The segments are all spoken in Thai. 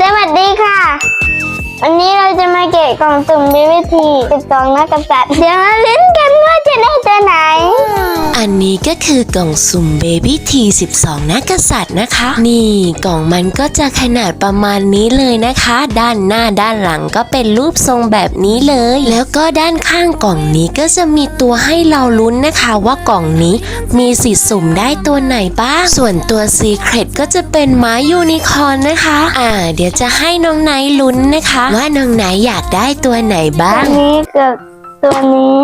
สวัสดีค่ะ วันนี้เราจะมาเกะกล่องสุ่มด้วยวิธี12นักกษัตริย์เดี๋ยวมาลุ้นกัน นี้ก็คือกล่องสุ่ม Baby T 12นักษัตริย์นะคะ นี่กล่องมันก็จะขนาดประมาณนี้เลยนะคะ ด้านหน้าด้านหลังก็เป็นรูปทรงแบบนี้เลย แล้วก็ด้านข้างกล่องนี้ก็จะมีตัวให้เราลุ้นนะคะ ว่ากล่องนี้มีสิทธิ์สุ่มได้ตัวไหนบ้าง ส่วนตัว Secret ก็จะเป็นม้ายูนิคอร์นนะคะ อ่า เดี๋ยวจะให้น้องไนท์ลุ้นนะคะ ว่าน้องไนท์อยากได้ตัวไหนบ้าตัวงนี้กับตัวนี้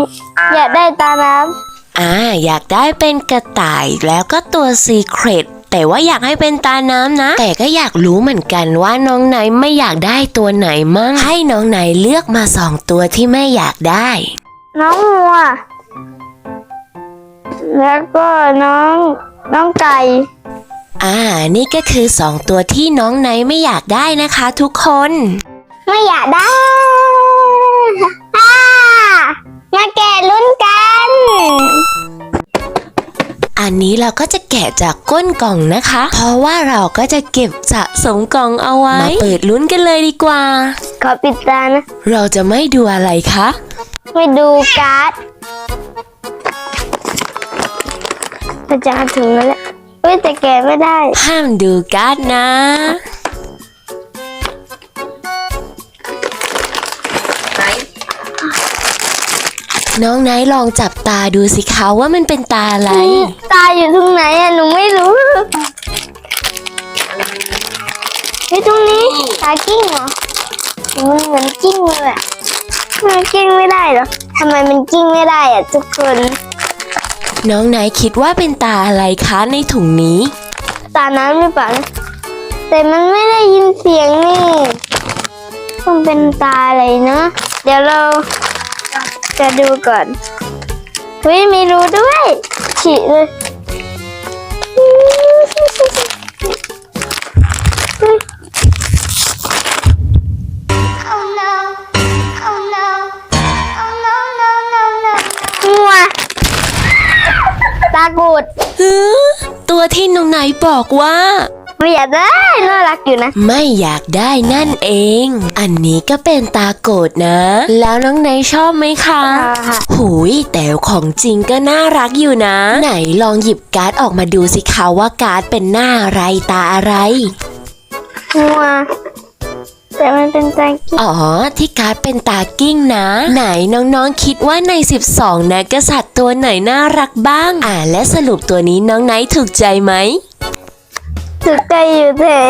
อยากได้ตาน้ อ่าอยากได้เป็นกระต่ายแล้วก็ตัวซีเครตแต่ว่าอยากให้เป็นตาน้ำนะ แต่ก็อยากรู้เหมือนกันว่าน้องไหนไม่อยากได้ตัวไหนมั่ง ให้น้องไหนเลือกมาสองตัวที่ไม่อยากได้ำน้องวัว แล้วก็น้องน้องไก่ อ่า นี่ก็คือสองตัวที่น้องไหนไม่อยากได้นะคะทุกคน ไม่อยากได้อ่ามาแกะลุ้น กันอันนี้เราก็จะแกะจากก้นกล่องนะคะ เพราะว่าเราก็จะเก็บสะสมกล่องเอาไว้ มาเปิดลุ้นกันเลยดีกว่า ขอปิดตานะ เราจะไม่ดูอะไรคะไปดูการ์ดจะจะถึงแล้วแหละเฮ้ยแต่แกะไม่ได้ ห้ามดูการ์ดนะ น้องไนท์ลองจับตาดูสิคะว่ามันเป็นตาอะไร ตาอยู่ตรงไหนอะหนูไม่รู้เฮ้ยตรงนี้ตากิ้งเหรอมันเหมือนกิ้งเลยอะมันกิ้งไม่ได้เหรอทำไมมันกิ้งไม่ได้อะทุกคน น้องไนท์คิดว่าเป็นตาอะไรคะในถุงนี้ ตาน้ำหรือเปล่านะแต่มันไม่ได้ยินเสียงนี่ต้องเป็นตาอะไรนะ เดี๋ยวเรา จะดูก่อนเฮ้ยมีรูด้วยฉีเลยงัวตากูดฮือตัวที่น้องไนท์บอกว่า ไม่อยากได้ น่ารักอยู่นะ ไม่อยากได้นั่นเอง อันนี้ก็เป็นตาโกดนะ แล้วน้องไนท์ชอบไหมคะ ชอบค่ะหุยแต่ของจริงก็น่ารักอยู่นะ ไหนลองหยิบการ์ดออกมาดูสิคะว่าการ์ดเป็นหน้าอะไรตาอะไร งัว แต่มันเป็นตากิ้งอ๋อ ที่การ์ดเป็นตากิ้งนะ ไหนน้องๆคิดว่าใน 12 นะกษัตริย์ตัวไหนน่ารักบ้าง อ่าและสรุปตัวนี้น้องไนท์ถูกใจไหม สุดใจอยู่แต่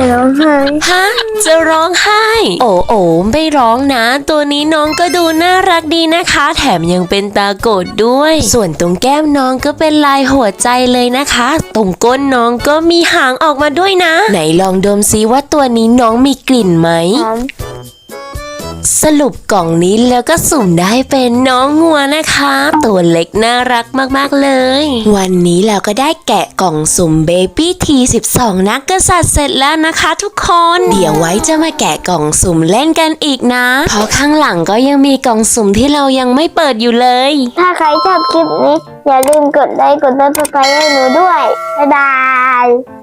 จะร้องไห้ฮะจะร้องไห้ โอ้โอ้ไม่ร้องนะ ตัวนี้น้องก็ดูน่ารักดีนะคะ แถมยังเป็นตาโกดด้วย ส่วนตรงแก้มน้องก็เป็นลายหัวใจเลยนะคะ ตรงก้นน้องก็มีหางออกมาด้วยนะ ไหนลองดมซิว่าตัวนี้น้องมีกลิ่นไหมหอม สรุปกล่องนี้แล้วก็สุ่มได้เป็นน้องงัวนะคะ ตัวเล็กน่ารักมากๆเลย วันนี้เราก็ได้แกะกล่องสุ่มเบบี้ที12 นักกษัตริย์เสร็จแล้วนะคะทุกคน เดี๋ยวไว้จะมาแกะกล่องสุ่มเล่นกันอีกนะ เพราะข้างหลังก็ยังมีกล่องสุ่มที่เรายังไม่เปิดอยู่เลย ถ้าใครชอบคลิปนี้อย่าลืมกดไลค์กดติดตามให้หนูด้วยบ๊ายบาย